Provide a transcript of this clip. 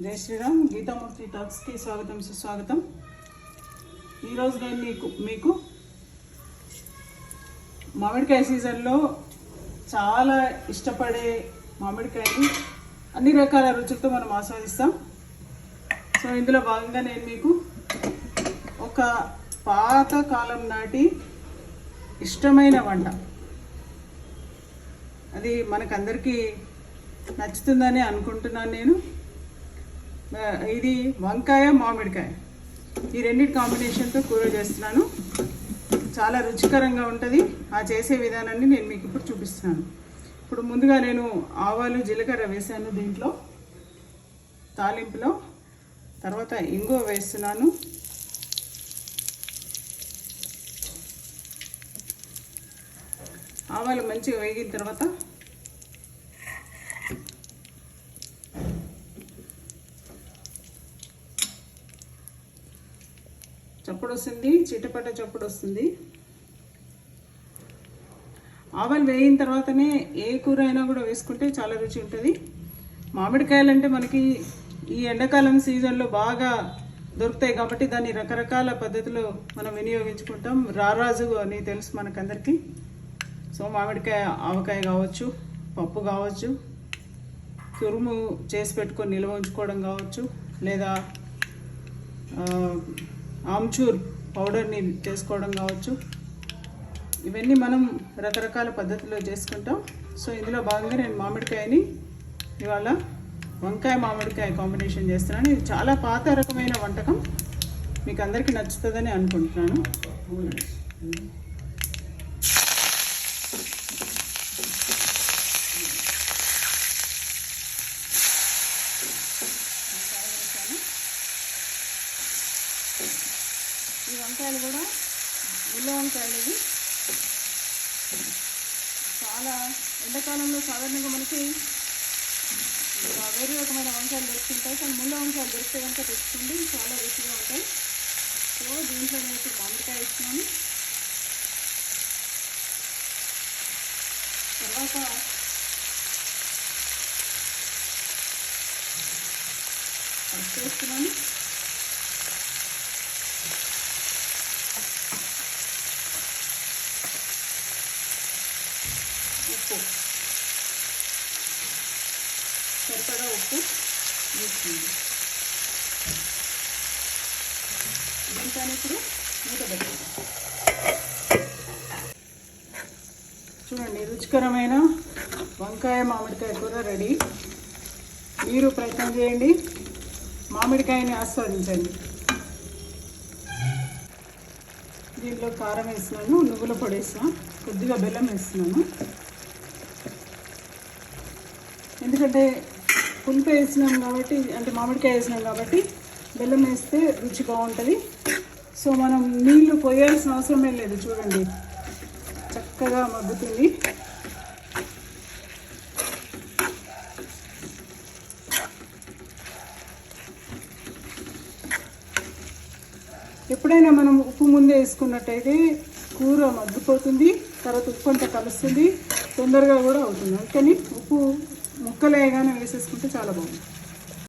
జై శ్రీరామ్ గీతామూర్తి టాక్స్కి స్వాగతం సుస్వాగతం. ఈరోజు నేను మీకు మీకు మామిడికాయ సీజన్లో చాలా ఇష్టపడే మామిడికాయని అన్ని రకాల రుచులతో మనం ఆస్వాదిస్తాం. సో ఇందులో భాగంగా నేను మీకు ఒక పాత కాలం నాటి ఇష్టమైన వంట. అది మనకందరికీ నచ్చుతుందని అనుకుంటున్నాను నేను. ఇది వంకాయ మామిడికాయ. ఈ రెండింటి కాంబినేషన్తో కూర చేస్తున్నాను. చాలా రుచికరంగా ఉంటుంది. ఆ చేసే విధానాన్ని నేను మీకు ఇప్పుడు చూపిస్తున్నాను. ఇప్పుడు ముందుగా నేను ఆవాలు జీలకర్ర వేసాను దీంట్లో. తాలింపులో. తర్వాత ఇంగువ వేస్తున్నాను. ఆవాలు మంచిగా వేగిన తర్వాత చప్పుడు వస్తుంది చిటపట చప్పుడు వస్తుంది ఆవాలు వేయిన తర్వాతనే ఏ కూర అయినా కూడా వేసుకుంటే చాలా రుచి ఉంటుంది. మామిడికాయలు అంటే మనకి ఈ ఎండాకాలం సీజన్లో బాగా దొరుకుతాయి కాబట్టి దాన్ని రకరకాల పద్ధతిలో మనం వినియోగించుకుంటాం. రారాజు అని తెలుసు మనకందరికీ. సో మామిడికాయ ఆవకాయ కావచ్చు పప్పు కావచ్చు తురుము చేసి పెట్టుకొని నిల్వ ఉంచుకోవడం కావచ్చు లేదా ఆమ్చూర్ పౌడర్ని చేసుకోవడం కావచ్చు. ఇవన్నీ మనం రకరకాల పద్ధతిలో చేసుకుంటాం. సో ఇందులో భాగంగా నేను మామిడికాయని ఇవాళ వంకాయ మామిడికాయ కాంబినేషన్ చేస్తున్నాను. ఇది చాలా పాత రకమైన వంటకం. మీకు అందరికీ నచ్చుతుందని అనుకుంటున్నాను ఈ వంకాయలు కూడా ఉల్ల వంకాయలు ఇవి. చాలా ఎండాకాలంలో సాధారణంగా మనకి వేరే రకమైన వంకాయలు దొరుకుతుంటాయి. కానీ ముళ్ళ వంకాయలు దొరికితే కనుక తెచ్చుకోండి చాలా రుచిగా ఉంటాయి. సో దీంట్లో నేను ఇప్పుడు మామిడికాయ ఇస్తున్నాను తర్వాత చేస్తున్నాను వేస్తున్నాను ఉప్పు సరిపడా ఉప్పు వేస్తుంది దీంతో ఇప్పుడు మూత చూడండి రుచికరమైన వంకాయ మామిడికాయ కూర రెడీ. మీరు ప్రయత్నం చేయండి. మామిడికాయని ఆస్వాదించండి. దీంట్లో కారం వేస్తున్నాను నువ్వుల పొడి వేసిన కొద్దిగా బెల్లం వేస్తున్నాను. ఎందుకంటే పులుపు వేసినాం కాబట్టి అంటే మామిడికాయ వేసినాం కాబట్టి బెల్లం వేస్తే రుచి బాగుంటుంది. సో మనం నీళ్ళు పోయాల్సిన అవసరమే లేదు చూడండి. చక్కగా మగ్గుతుంది. ఎప్పుడైనా మనం ఉప్పు ముందే వేసుకున్నట్టయితే కూర మగ్గిపోతుంది తర్వాత ఉప్పు అంతా కలుస్తుంది తొందరగా కూడా అవుతుంది. అందుకని ఉప్పు ముక్కలేగానే వేసేసుకుంటే చాలా బాగుంది